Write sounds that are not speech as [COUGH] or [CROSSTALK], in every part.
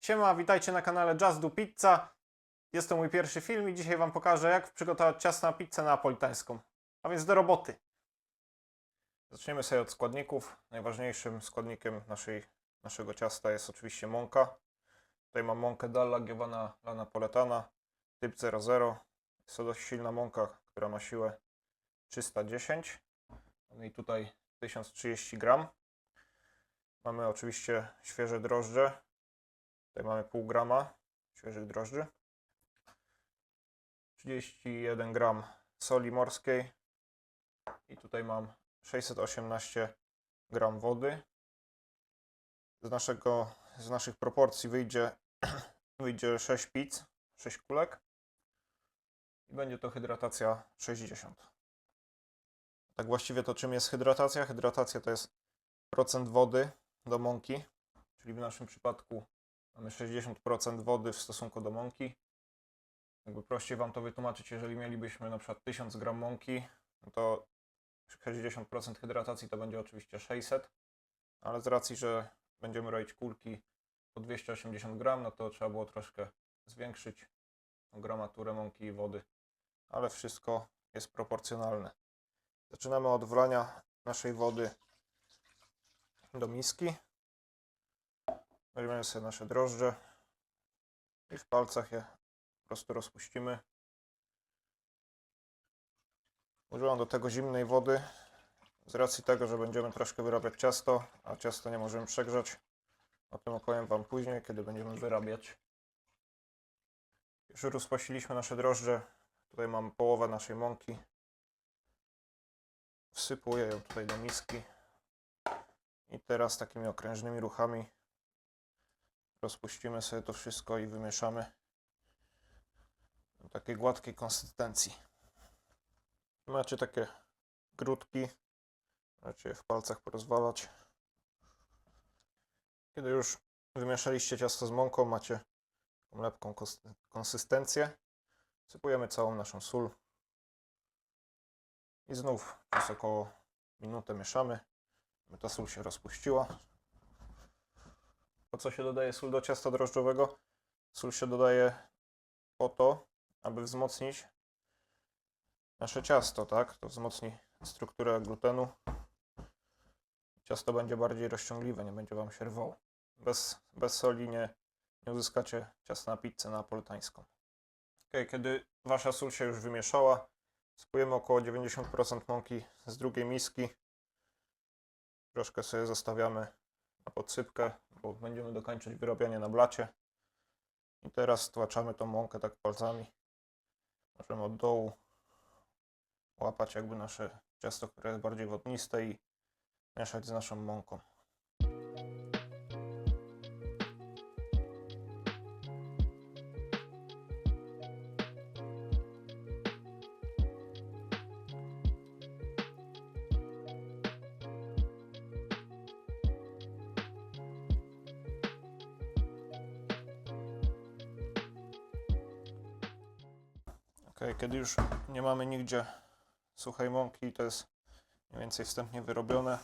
Siema, witajcie na kanale Just Do Pizza. Jest to mój pierwszy film i dzisiaj Wam pokażę, jak przygotować ciasto na pizzę neapolitańską. A więc do roboty. Zaczniemy sobie od składników. Najważniejszym składnikiem naszej, naszego ciasta jest oczywiście mąka. Tutaj mam mąkę Dalla Giovanna La Napoletana, typ 00. Jest to dość silna mąka, która ma siłę 310. Mamy jej tutaj 1030 gram. Mamy oczywiście świeże drożdże, Tutaj mamy pół grama świeżych drożdży. 31 gram soli morskiej. I tutaj mam 618 gram wody. Z, naszego, z naszych proporcji wyjdzie, [CLEARS THROAT] wyjdzie 6 pizz, 6 kulek. I będzie to hydratacja 60. Tak właściwie to czym jest hydratacja? Hydratacja to jest procent wody do mąki, czyli w naszym przypadku Mamy 60% wody w stosunku do mąki. Jakby prościej Wam to wytłumaczyć, jeżeli mielibyśmy na przykład 1000 gram mąki, no to 60% hydratacji to będzie oczywiście 600, ale z racji, że będziemy robić kulki po 280 gram, no to trzeba było troszkę zwiększyć gramaturę mąki i wody, ale wszystko jest proporcjonalne. Zaczynamy od wlania naszej wody do miski. Weźmiemy sobie nasze drożdże i w palcach je po prostu rozpuścimy. Używam do tego zimnej wody z racji tego, że będziemy troszkę wyrabiać ciasto, a ciasto nie możemy przegrzać. O tym opowiem Wam później, kiedy będziemy wyrabiać. Już rozpuściliśmy nasze drożdże. Tutaj mam połowę naszej mąki. Wsypuję ją tutaj do miski. I teraz takimi okrężnymi ruchami Rozpuścimy sobie to wszystko i wymieszamy do takiej gładkiej konsystencji. Macie takie grudki, możecie je w palcach porozwalać. Kiedy już wymieszaliście ciasto z mąką, macie lepką konsystencję, sypujemy całą naszą sól i znów przez około minutę mieszamy, ta sól się rozpuściła. Po co się dodaje sól do ciasta drożdżowego? Sól się dodaje po to, aby wzmocnić nasze ciasto, tak? To wzmocni strukturę glutenu. Ciasto będzie bardziej rozciągliwe, nie będzie Wam się rwało. Bez, bez soli nie, nie uzyskacie ciasta na pizzę napolitańską. Ok, kiedy Wasza sól się już wymieszała, spłyjemy około 90% mąki z drugiej miski. Troszkę sobie zostawiamy na podsypkę, bo będziemy dokończyć wyrobianie na blacie. I teraz stłaczamy tą mąkę tak palcami. Możemy od dołu łapać jakby nasze ciasto, które jest bardziej wodniste i mieszać z naszą mąką. Ok, kiedy już nie mamy nigdzie suchej mąki, to jest mniej więcej wstępnie wyrobione,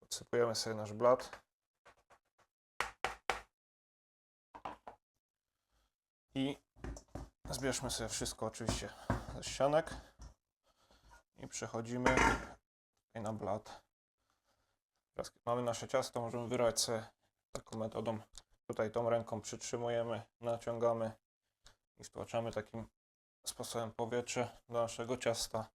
podsypujemy sobie nasz blat i zbierzmy sobie wszystko oczywiście ze ścianek i przechodzimy tutaj na blat. Teraz mamy nasze ciasto, możemy wyrwać sobie taką metodą. Tutaj tą ręką przytrzymujemy, naciągamy i wtłaczamy takim sposobem powietrze do naszego ciasta.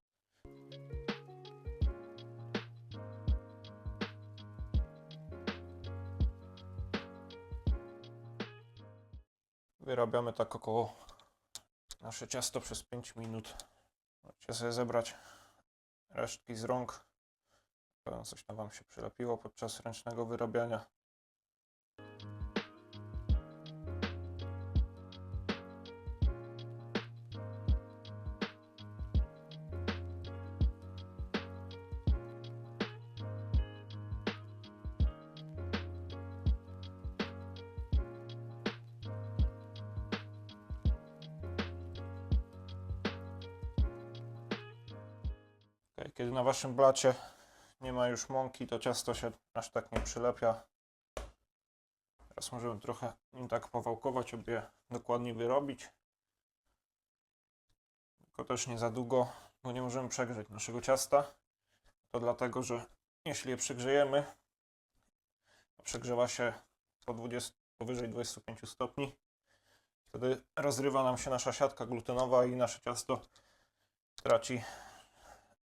Wyrabiamy tak około nasze ciasto przez 5 minut. Możecie sobie zebrać resztki z rąk. Pewno coś tam Wam się przylepiło podczas ręcznego wyrabiania. Okej, Kiedy na waszym blacie nie ma już mąki, to ciasto się aż tak nie przylepia. Teraz możemy trochę nim tak powałkować, aby je dokładnie wyrobić. Tylko też nie za długo, bo nie możemy przegrzeć naszego ciasta. To dlatego, że jeśli je przegrzejemy, to przegrzewa się po 20, powyżej 25 stopni. Wtedy rozrywa nam się nasza siatka glutenowa i nasze ciasto traci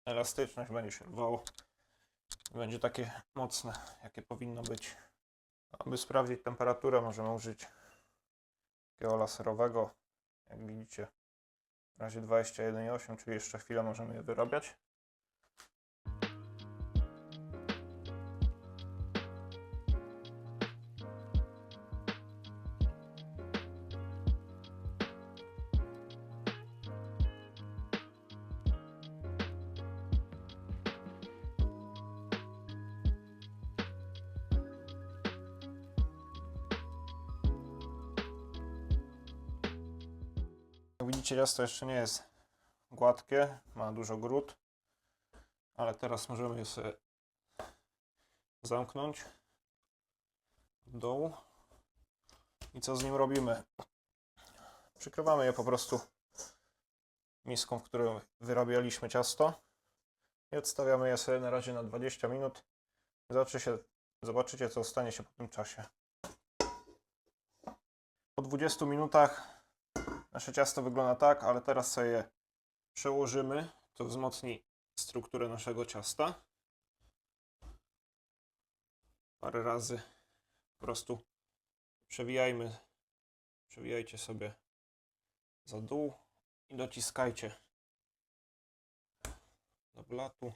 elastyczność, będzie się rwało. Będzie takie mocne, jakie powinno być. Aby sprawdzić temperaturę, możemy użyć takiego laserowego. Jak widzicie, w razie 21,8, czyli jeszcze chwilę możemy je wyrabiać. Widzicie, ciasto jeszcze nie jest gładkie, ma dużo grud, ale teraz możemy je sobie zamknąć od dołu. I co z nim robimy? Przykrywamy je po prostu miską, w której wyrabialiśmy ciasto i odstawiamy je sobie na razie na 20 minut. Się, zobaczycie, co stanie się po tym czasie. Po 20 minutach Nasze ciasto wygląda tak, ale teraz sobie je przełożymy. To wzmocni strukturę naszego ciasta. Parę razy po prostu przewijajmy, przewijajcie sobie za dół i dociskajcie do blatu.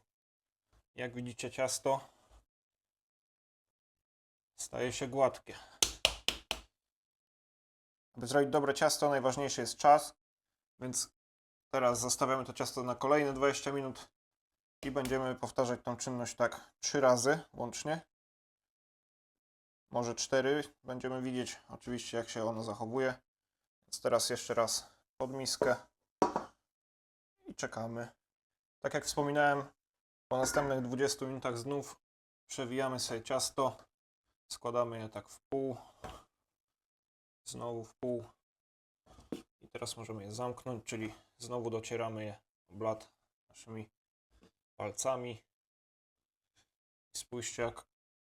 Jak widzicie ciasto staje się gładkie. Aby zrobić dobre ciasto, najważniejszy jest czas, więc teraz zostawiamy to ciasto na kolejne 20 minut i będziemy powtarzać tą czynność tak 3 razy łącznie. Może 4. Będziemy widzieć oczywiście, jak się ono zachowuje. Więc teraz jeszcze raz pod miskę i czekamy. Tak jak wspominałem, po następnych 20 minutach znów przewijamy sobie ciasto, składamy je tak w pół znowu w pół. I teraz możemy je zamknąć, czyli znowu docieramy je blat naszymi palcami. I spójrzcie, jak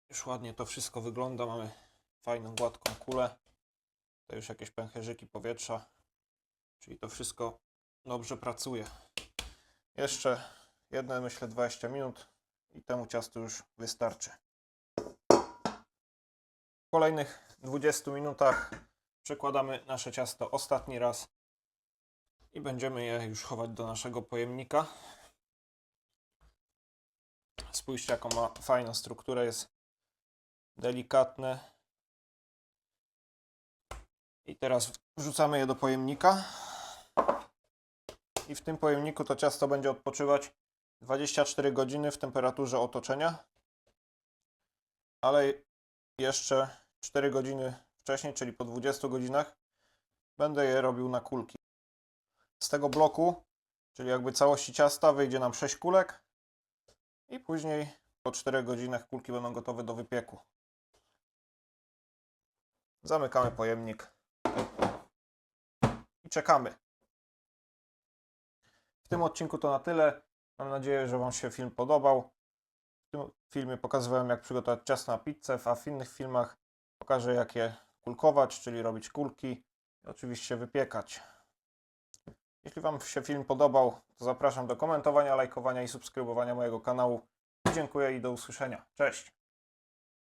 już ładnie to wszystko wygląda. Mamy fajną, gładką kulę. To już jakieś pęcherzyki powietrza, czyli to wszystko dobrze pracuje. Jeszcze jedne, myślę, 20 minut i temu ciastu już wystarczy. W kolejnych 20 minutach Przekładamy nasze ciasto ostatni raz i będziemy je już chować do naszego pojemnika. Spójrzcie, jaką ma fajną strukturę, jest delikatne. I teraz wrzucamy je do pojemnika. I w tym pojemniku to ciasto będzie odpoczywać 24 godziny w temperaturze otoczenia. Ale jeszcze 4 godziny wcześniej, czyli po 20 godzinach, będę je robił na kulki. Z tego bloku, czyli jakby całości ciasta, wyjdzie nam 6 kulek i później po 4 godzinach kulki będą gotowe do wypieku. Zamykamy pojemnik i czekamy. W tym odcinku to na tyle. Mam nadzieję, że Wam się film podobał. W tym filmie pokazywałem, jak przygotować ciasto na pizzę, a w innych filmach pokażę, jak je kulkować, czyli robić kulki i oczywiście wypiekać. Jeśli Wam się film podobał, to zapraszam do komentowania, lajkowania i subskrybowania mojego kanału. Dziękuję i do usłyszenia. Cześć!